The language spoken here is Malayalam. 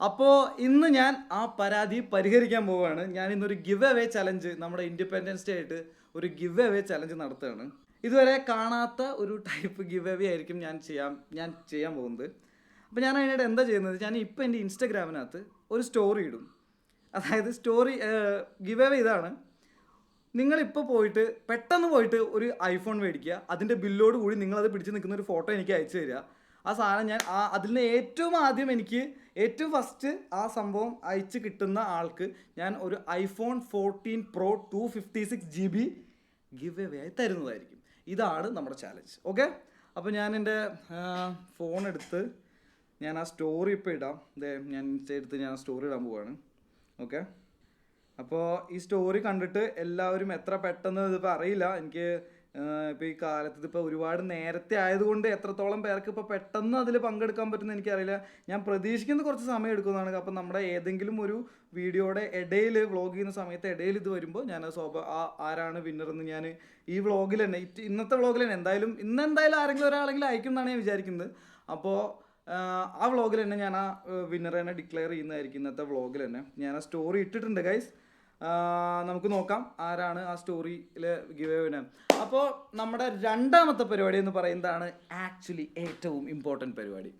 അപ്പോൾ ഇന്ന് ഞാൻ ആ പരാതി പരിഹരിക്കാൻ പോവുകയാണ്. ഞാൻ ഇന്നൊരു ഗിവ് അവേ ചലഞ്ച് നമ്മുടെ ഇൻഡിപെൻഡൻസ് ഡേ ആയിട്ട് ഒരു ഗിവ് അവേ ചലഞ്ച് നടത്തുകയാണ്. ഇതുവരെ കാണാത്ത ഒരു ടൈപ്പ് ഗിവ് അവേ ആയിരിക്കും ഞാൻ ചെയ്യാം ഞാൻ ചെയ്യാൻ പോകുന്നത്. അപ്പോൾ ഞാൻ അതിനായിട്ട് എന്താ ചെയ്യുന്നത്? ഞാൻ ഇപ്പോൾ എന്റെ ഇൻസ്റ്റഗ്രാമിനകത്ത് ഒരു സ്റ്റോറി ഇടും. അതായത് സ്റ്റോറി ഗിവ് അവേ ഇതാണ്. നിങ്ങളിപ്പോൾ പോയിട്ട് പെട്ടെന്ന് പോയിട്ട് ഒരു ഐഫോൺ മേടിക്കുക അതിന്റെ ബില്ലോട് കൂടി നിങ്ങളത് പിടിച്ച് നിൽക്കുന്ന ഒരു ഫോട്ടോ എനിക്ക് അയച്ചു തരിക. ആ സാധനം ഞാൻ ആ അതിൽ നിന്ന് ഏറ്റവും ആദ്യം എനിക്ക് ഏറ്റവും ഫസ്റ്റ് ആ സംഭവം അയച്ച് കിട്ടുന്ന ആൾക്ക് ഞാൻ ഒരു iPhone fourteen pro two fifty six G B give away ആയി തരുന്നതായിരിക്കും. ഇതാണ് നമ്മുടെ ചാലഞ്ച് ഓക്കെ അപ്പോൾ ഞാൻ എന്റെ ഫോൺ എടുത്ത് ഞാൻ ആ സ്റ്റോറി ഇപ്പോൾ ഇടാം. ദേ ഞാൻ എടുത്ത് ഞാൻ ആ സ്റ്റോറി ഇടാൻ പോവാണ്. ഓക്കെ അപ്പോൾ ഈ സ്റ്റോറി കണ്ടിട്ട് എല്ലാവരും എത്ര പെട്ടെന്ന് ഇതിപ്പോൾ അറിയില്ല. എനിക്ക് ഇപ്പോൾ ഈ കാലത്ത് ഇതിപ്പോൾ ഒരുപാട് നേരത്തെ ആയതുകൊണ്ട് എത്രത്തോളം പേർക്ക് ഇപ്പോൾ പെട്ടെന്ന് അതിൽ പങ്കെടുക്കാൻ പറ്റുന്ന എനിക്കറിയില്ല. ഞാൻ പ്രതീക്ഷിക്കുന്നത് കുറച്ച് സമയം എടുക്കുന്നതാണ്. അപ്പം നമ്മുടെ ഏതെങ്കിലും ഒരു വീഡിയോയുടെ ഇടയിൽ വ്ളോഗ് ചെയ്യുന്ന സമയത്ത് ഇടയിൽ ഇത് വരുമ്പോൾ ഞാൻ സ്വാഭ ആ ആരാണ് വിന്നർ എന്ന് ഞാൻ ഈ വ്ളോഗിൽ തന്നെ ഇന്നത്തെ വ്ളോഗിൽ തന്നെ എന്തായാലും ഇന്ന് എന്തായാലും ആരെങ്കിലും ഒരാളെങ്കിലും അയക്കും എന്നാണ് ഞാൻ വിചാരിക്കുന്നത്. അപ്പോൾ ആ വ്ളോഗിൽ തന്നെ ഞാൻ ആ വിന്നറെ തന്നെ ഡിക്ലെയർ ചെയ്യുന്നതായിരിക്കും ഇന്നത്തെ വ്ളോഗിൽ തന്നെ. ഞാൻ ആ സ്റ്റോറി ഇട്ടിട്ടുണ്ട് ഗൈസ് നമുക്ക് നോക്കാം ആരാണ് ആ സ്റ്റോറിയിലെ ഗിവ് വിനർ അപ്പോൾ നമ്മുടെ രണ്ടാമത്തെ പരിപാടി എന്ന് പറയുന്നതാണ് ആക്ച്വലി ഏറ്റവും ഇമ്പോർട്ടന്റ് പരിപാടി.